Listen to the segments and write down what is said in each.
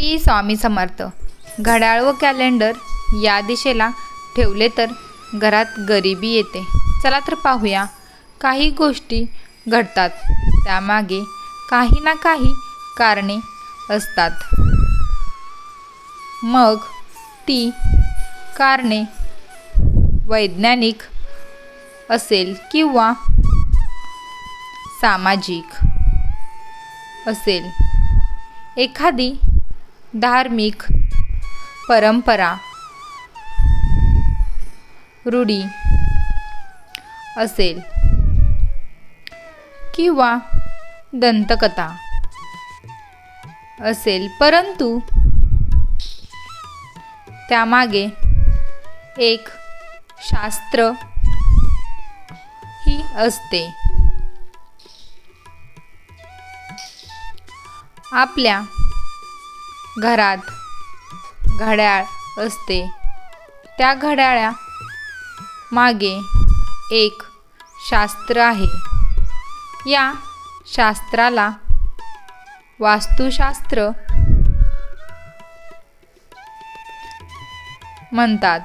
श्री स्वामी समर्थ. घड्याळ व कॅलेंडर या दिशेला ठेवले तर घरात गरिबी येते. चला तर पाहूया. काही गोष्टी घडतात. त्यामागे काही ना काही कारणे असतात. मग ती कारणे वैज्ञानिक असेल किंवा सामाजिक असेल. एखादी धार्मिक परंपरा. रूढी असेल किंवा दंतकथा असेल. परंतु त्यामागे एक शास्त्र ही असते. आपल्या घरात घड्याळ असते. त्या घड्याळ्या मागे एक शास्त्र आहे. या शास्त्राला वास्तुशास्त्र म्हणतात.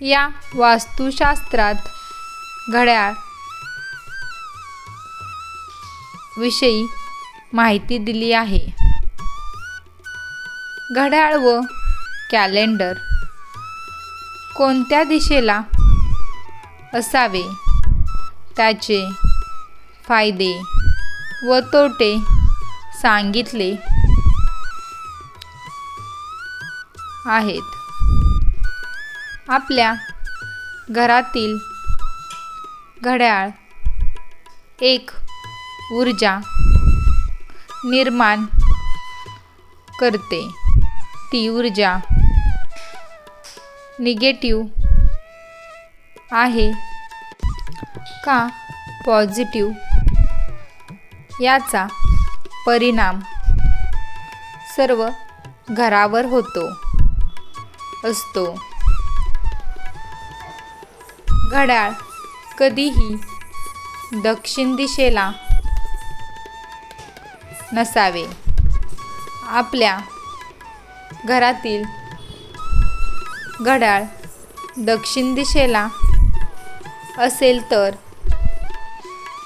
या वास्तुशास्त्रात घड्याळ विषयी माहिती दिली आहे. घड्याळ व कॅलेंडर कोणत्या दिशेला असावे? त्याचे फायदे व तोटे सांगितले आहेत. आपल्या घरातील घड्याळ एक ऊर्जा निर्माण करते. ती ऊर्जा निगेटिव्ह आहे का पॉझिटिव्ह? याचा परिणाम सर्व घरावर होतो असतो. घड्याळ कधीही दक्षिण दिशेला नसावे. आपल्या घरातील घड्याळ दक्षिण दिशेला असेल तर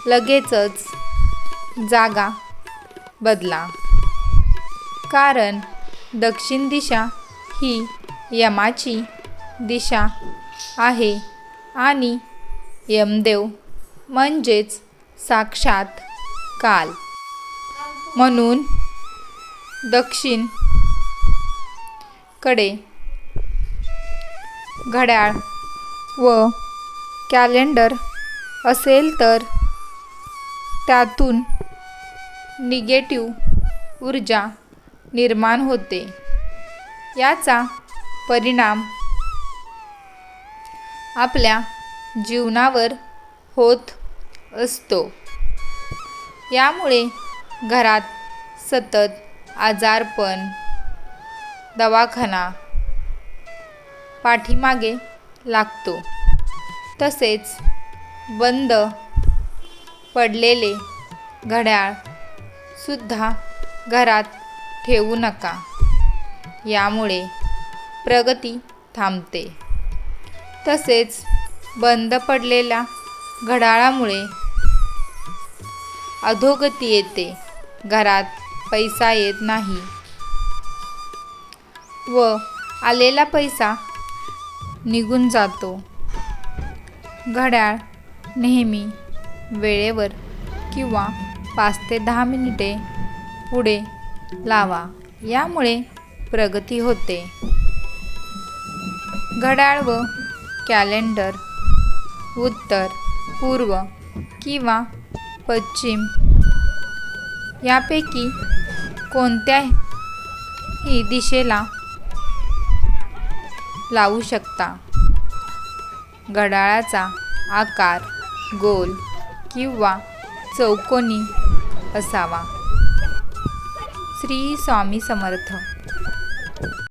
लगेचच जागा बदला. कारण दक्षिण दिशा ही यमाची दिशा आहे आणि यमदेव म्हणजेच साक्षात काल. म्हणून दक्षिणकडे घड्याळ व कॅलेंडर असेल तर त्यातून निगेटिव्ह ऊर्जा निर्माण होते. याचा परिणाम आपल्या जीवनावर होत असतो. यामुळे घरात सतत आजारपण दवाखाना पाठीमागे लागतो. तसेच बंद पडलेले घड्याळ सुद्धा घरात ठेवू नका. यामुळे प्रगती थांबते. तसेच बंद पडलेल्या घड्याळामुळे अधोगती येते. घरात पैसा येत नाही. व आलेला पैसा निघून जातो. घड्याळ नेहमी वेळेवर किंवा पाच ते दहा मिनिटे पुढे लावा. यामुळे प्रगती होते. घड्याळ व कॅलेंडर उत्तर पूर्व किंवा पश्चिम यापैकी कोणत्याही दिशेला लावू शकता. घड्याळाचा आकार गोल किंवा चौकोनी असावा. श्री स्वामी समर्थ.